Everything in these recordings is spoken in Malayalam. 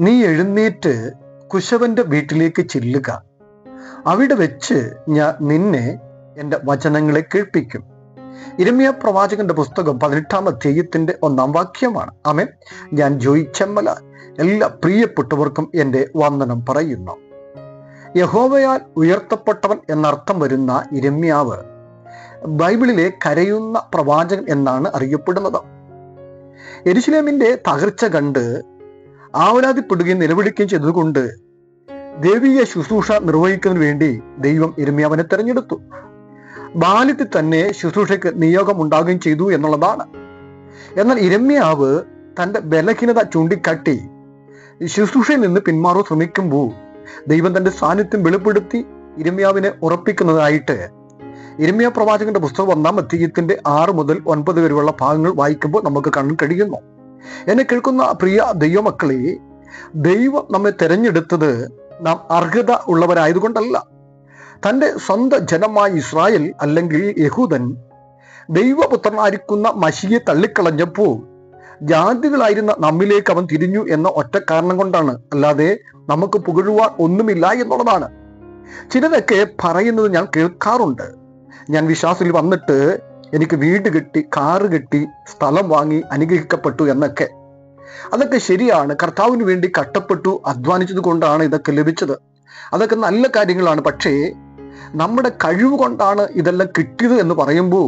നീ എഴുന്നേറ്റ് കുശവന്റെ വീട്ടിലേക്ക് ചെല്ലുക. അവിടെ വെച്ച് ഞാൻ നിന്നെ എന്റെ വചനങ്ങളെ കേൾപ്പിക്കും. ഇരമ്യ പ്രവാചകന്റെ പുസ്തകം പതിനെട്ടാം അധ്യായത്തിന്റെ ഒന്നാം വാക്യമാണ്. ആമേൻ. ഞാൻ ജോയി ചെമ്മല എല്ലാ പ്രിയപ്പെട്ടവർക്കും എന്റെ വന്ദനം പറയുന്നു. യഹോവയാൽ ഉയർത്തപ്പെട്ടവൻ എന്നർത്ഥം വരുന്ന ഇരമ്യാവ് ബൈബിളിലെ കരയുന്ന പ്രവാചകൻ എന്നാണ് അറിയപ്പെടുന്നത്. എരുസലേമിന്റെ തകർച്ച കണ്ട് ആവലാതിപ്പെടുകയും നിലവിളിക്കുകയും ചെയ്തതുകൊണ്ട് ദേവീയ ശുശ്രൂഷ നിർവഹിക്കുന്നതിന് വേണ്ടി ദൈവം ഇരമ്യാവനെ തെരഞ്ഞെടുത്തു. ബാല്യത്തിൽ തന്നെ ശുശ്രൂഷയ്ക്ക് നിയോഗം ഉണ്ടാകുകയും ചെയ്തു എന്നുള്ളതാണ്. എന്നാൽ ഇരമ്യാവ് തന്റെ ബലഹീനത ചൂണ്ടിക്കാട്ടി ശുശ്രൂഷയിൽ നിന്ന് പിന്മാറാൻ ശ്രമിക്കുമ്പോൾ ദൈവം തന്റെ സാന്നിധ്യം വെളിപ്പെടുത്തി ഇരമ്യാവിനെ ഉറപ്പിക്കുന്നതായിട്ട് ഇരമ്യ പ്രവാചകന്റെ പുസ്തകം ഒന്നാം അധ്യയത്തിന്റെ ആറ് മുതൽ ഒൻപത് വരെയുള്ള ഭാഗങ്ങൾ വായിക്കുമ്പോൾ നമുക്ക് കാണാൻ കഴിയുന്നു. എന്നെ കേൾക്കുന്ന പ്രിയ ദൈവമക്കളെ ദൈവം നമ്മെ തെരഞ്ഞെടുത്തത് നാം അർഹത ഉള്ളവരായതുകൊണ്ടല്ല. തന്റെ സ്വന്തം ജനമായ ഇസ്രായേൽ അല്ലെങ്കിൽ യഹൂദൻ ദൈവപുത്രനായിരിക്കുന്ന മഷിയെ തള്ളിക്കളഞ്ഞപ്പോൾ ജാതികളായിരുന്ന നമ്മിലേക്ക് അവൻ തിരിഞ്ഞു എന്ന ഒറ്റ കാരണം കൊണ്ടാണ്. അല്ലാതെ നമുക്ക് പുകഴുവാൻ ഒന്നുമില്ല എന്നുള്ളതാണ്. ചിലതൊക്കെ പറയുന്നത് ഞാൻ കേൾക്കാറുണ്ട്. ഞാൻ വിശ്വാസത്തിൽ വന്നിട്ട് എനിക്ക് വീട് കിട്ടി കാറ് കിട്ടി സ്ഥലം വാങ്ങി അനുഗ്രഹിക്കപ്പെട്ടു എന്നൊക്കെ. അതൊക്കെ ശരിയാണ്. കർത്താവിന് വേണ്ടി കട്ടപ്പെട്ടു അധ്വാനിച്ചത് കൊണ്ടാണ് ഇതൊക്കെ ലഭിച്ചത്. അതൊക്കെ നല്ല കാര്യങ്ങളാണ്. പക്ഷേ നമ്മുടെ കഴിവ് കൊണ്ടാണ് ഇതെല്ലാം കിട്ടിയത് എന്ന് പറയുമ്പോൾ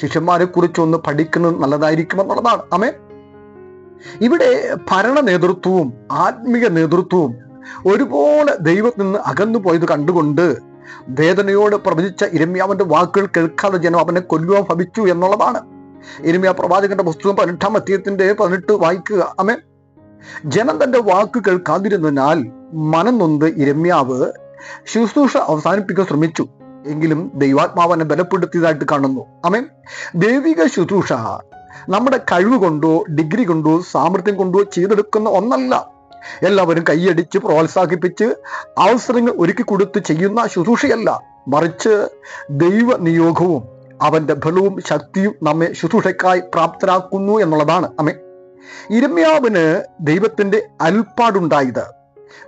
ശിഷ്യന്മാരെ കുറിച്ചൊന്ന് പഠിക്കുന്നത് നല്ലതായിരിക്കും എന്നുള്ളതാണ്. അമേ ഇവിടെ ഭരണ നേതൃത്വവും ആത്മീയ നേതൃത്വവും ഒരുപോലെ ദൈവത്തിൽ നിന്ന് അകന്നു പോയത് കണ്ടുകൊണ്ട് വേദനയോട് പ്രവചിച്ച ഇരമ്യാവിന്റെ വാക്കുകൾ കേൾക്കാതെ ജനം അവനെ കൊല്ലുവാൻ ഭവിച്ചു എന്നുള്ളതാണ്. ഇരമ്യ പ്രവാചകന്റെ പുസ്തകം പതിനെട്ടാം അധ്യയത്തിന്റെ പതിനെട്ട് വായിക്കുക. അമേ ജനം തന്റെ വാക്ക് കേൾക്കാതിരുന്നതിനാൽ മനം നൊന്ത് ഇരമ്യാവ് ശുശ്രൂഷ അവസാനിപ്പിക്കാൻ ശ്രമിച്ചു. എങ്കിലും ദൈവാത്മാവനെ ബലപ്പെടുത്തിയതായിട്ട് കാണുന്നു. അമേ ദൈവിക ശുശ്രൂഷ നമ്മുടെ കഴിവ് കൊണ്ടോ ഡിഗ്രി കൊണ്ടോ സാമർഥ്യം കൊണ്ടോ ചെയ്തെടുക്കുന്ന ഒന്നല്ല. എല്ലാവരും കൈയടിച്ച് പ്രോത്സാഹിപ്പിച്ച് അവസരങ്ങൾ ഒരുക്കി കൊടുത്ത് ചെയ്യുന്ന ശുശ്രൂഷയല്ല. മറിച്ച് ദൈവ നിയോഗവും അവന്റെ ബലവും ശക്തിയും നമ്മെ ശുശ്രൂഷയ്ക്കായി പ്രാപ്തരാക്കുന്നു എന്നുള്ളതാണ്. അമ്മേ ഇരമ്യാവിന് ദൈവത്തിന്റെ അൽപ്പാടുണ്ടായത്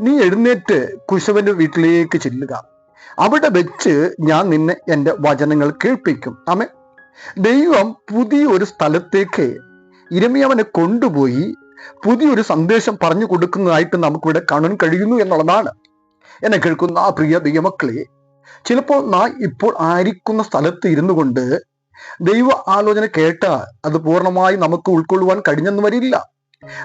നീ എഴുന്നേറ്റ് കുശവന്റെ വീട്ടിലേക്ക് ചെല്ലുക. അവിടെ വെച്ച് ഞാൻ നിന്നെ എന്റെ വചനങ്ങൾ കേൾപ്പിക്കും. അമ്മേ ദൈവം പുതിയൊരു സ്ഥലത്തേക്ക് ഇരമ്യാവനെ കൊണ്ടുപോയി പുതിയൊരു സന്ദേശം പറഞ്ഞു കൊടുക്കുന്നതായിട്ട് നമുക്കിവിടെ കാണാൻ കഴിയുന്നു എന്നുള്ളതാണ്. എന്നെ കേൾക്കുന്ന ആ പ്രിയ ദൈവമക്കളെ ചിലപ്പോൾ നാം ഇപ്പോൾ ആയിരിക്കുന്ന സ്ഥലത്ത് ഇരുന്നു കൊണ്ട് ദൈവ ആലോചന കേട്ടാൽ അത് പൂർണമായി നമുക്ക് ഉൾക്കൊള്ളുവാൻ കഴിഞ്ഞെന്ന് വരില്ല.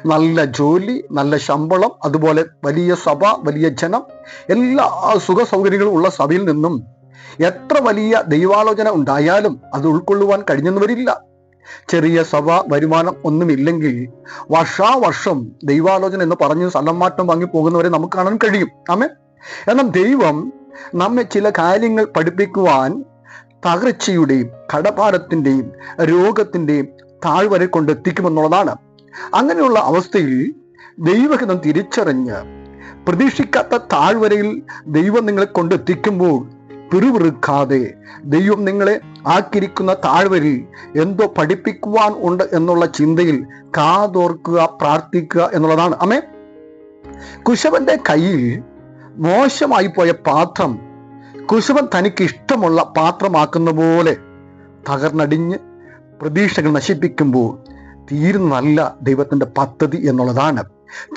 നല്ല ജോലി നല്ല ശമ്പളം അതുപോലെ വലിയ സഭ വലിയ ജനം എല്ലാ സുഖ സൗകര്യങ്ങളും ഉള്ള സഭയിൽ നിന്നും എത്ര വലിയ ദൈവാലോചന ഉണ്ടായാലും അത് ഉൾക്കൊള്ളുവാൻ കഴിഞ്ഞെന്ന് വരില്ല. ചെറിയ സഭ വരുമാനം ഒന്നുമില്ലെങ്കിൽ വർഷാവർഷം ദൈവാലോചന എന്ന് പറഞ്ഞ് സ്ഥലം മാറ്റം വാങ്ങി പോകുന്നവരെ നമുക്ക് കാണാൻ കഴിയും. ആമേ എന്നാൽ ദൈവം നമ്മെ ചില കാര്യങ്ങൾ പഠിപ്പിക്കുവാൻ തകർച്ചയുടെയും കടഭാരത്തിന്റെയും രോഗത്തിന്റെയും താഴ്വരെ കൊണ്ടെത്തിക്കുമെന്നുള്ളതാണ് അങ്ങനെയുള്ള അവസ്ഥയിൽ ദൈവഹിതം തിരിച്ചറിഞ്ഞ് പ്രതീക്ഷിക്കാത്ത താഴ്വരയിൽ ദൈവം നിങ്ങളെ കൊണ്ടെത്തിക്കുമ്പോൾ പിറുപിറുക്കാതെ ദൈവം നിങ്ങളെ ആക്കിരിക്കുന്ന താഴ്വരിൽ എന്തോ പഠിപ്പിക്കുവാൻ ഉണ്ട് എന്നുള്ള ചിന്തയിൽ കാതോർക്കുക പ്രാർത്ഥിക്കുക എന്നുള്ളതാണ്. അമ്മേ കുശവന്റെ കയ്യിൽ മോശമായി പോയ പാത്രം കുശവൻ തനിക്ക് ഇഷ്ടമുള്ള പാത്രമാക്കുന്ന പോലെ തകർന്നടിഞ്ഞ് പ്രതീക്ഷകൾ നശിപ്പിക്കുമ്പോൾ തീരുന്നല്ല ദൈവത്തിന്റെ പദ്ധതി എന്നുള്ളതാണ്.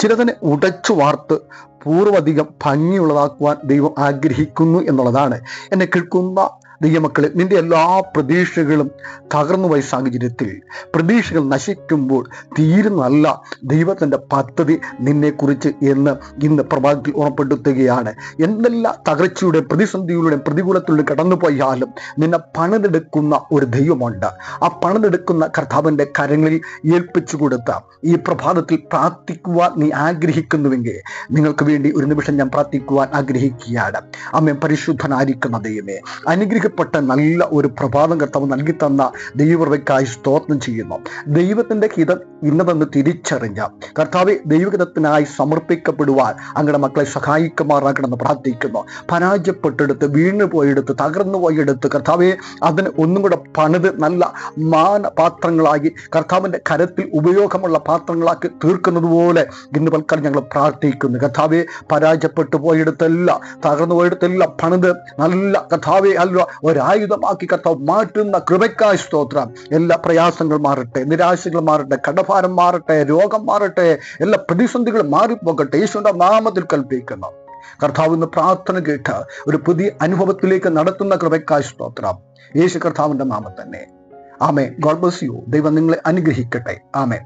ചിലതിനെ ഉടച്ചു വാർത്ത് പൂർവധികം ഭംഗിയുള്ളതാക്കുവാൻ ദൈവം ആഗ്രഹിക്കുന്നു എന്നുള്ളതാണ്. എന്നെ കേൾക്കുന്ന ദൈവമക്കളെ നിന്റെ എല്ലാ പ്രതീക്ഷകളും തകർന്നുപോയ സാഹചര്യത്തിൽ പ്രതീക്ഷകൾ നശിക്കുമ്പോൾ തീരുന്നല്ല ദൈവത്തിന്റെ പദ്ധതി നിന്നെക്കുറിച്ച് എന്ന് ഇന്ന് പ്രഭാതത്തിൽ ഉറപ്പെടുത്തുകയാണ്. എന്തെല്ലാം തകർച്ചയുടെ പ്രതിസന്ധികളുടെ പ്രതികൂലത്തിലൂടെ കടന്നുപോയാലും നിന്നെ പണിതെടുക്കുന്ന ഒരു ദൈവമുണ്ട്. ആ പണിതെടുക്കുന്ന കർത്താവിന്റെ കരങ്ങളിൽ ഏൽപ്പിച്ചു കൊടുത്ത ഈ പ്രഭാതത്തിൽ പ്രാർത്ഥിക്കുവാൻ നീ ആഗ്രഹിക്കുന്നുവെങ്കിൽ നിങ്ങൾക്ക് വേണ്ടി ഒരു നിമിഷം ഞാൻ പ്രാർത്ഥിക്കുവാൻ ആഗ്രഹിക്കുകയാണ്. അമ്മ പരിശുദ്ധനായിരിക്കുന്ന ദൈവമേ അനുഗ്രഹ അനുഗ്രഹിക്കപ്പെട്ട നല്ല ഒരു പ്രഭാതം കർത്താവ് നൽകി തന്ന ദൈവകൃപയ്ക്കായി സ്തോത്രം ചെയ്യുന്നു. ദൈവത്തിന്റെ ഹിതം ഇന്നതെന്ന് തിരിച്ചറിഞ്ഞ കർത്താവ് ദൈവഹിതത്തിനായി സമർപ്പിക്കപ്പെടുവാൻ അങ്ങയുടെ മക്കളെ സഹായിക്കുമാറാക്കണമെന്ന് പ്രാർത്ഥിക്കുന്നു. പരാജയപ്പെട്ടെടുത്ത് വീണു പോയെടുത്ത് തകർന്നു പോയെടുത്ത് കർത്താവെ അതിന് ഒന്നും കൂടെ പണിത് നല്ല മാന കർത്താവിന്റെ കരത്തിൽ ഉപയോഗമുള്ള പാത്രങ്ങളാക്കി തീർക്കുന്നത് പോലെ ഇന്ന് പൽക്കാലം ഞങ്ങൾ പ്രാർത്ഥിക്കുന്നു. കർത്താവെ പരാജയപ്പെട്ടു പോയെടുത്തെല്ലാം തകർന്നു പോയെടുത്തെല്ലാം പണിത് നല്ല കർത്താവെ അല്ല ഒരായുധമാക്കി കർത്താവ് മാറ്റുന്ന കൃപയ്ക്കായ സ്തോത്രം. എല്ലാ പ്രയാസങ്ങൾ മാറട്ടെ നിരാശകൾ മാറട്ടെ കടഭാരം മാറട്ടെ രോഗം മാറട്ടെ എല്ലാ പ്രതിസന്ധികളും മാറിപ്പോകട്ടെ. യേശുവിന്റെ നാമത്തിൽ കൽപ്പിക്കുന്നു. കർത്താവ് ഇന്ന് പ്രാർത്ഥന കേട്ട് ഒരു പുതിയ അനുഭവത്തിലേക്ക് നടത്തുന്ന കൃപയ്ക്കായ സ്തോത്രം. യേശു കർത്താവിന്റെ നാമം തന്നെ. ആമേ ഗോഡ് ബ്ലസ് യു. ദൈവം നിങ്ങളെ അനുഗ്രഹിക്കട്ടെ. ആമേ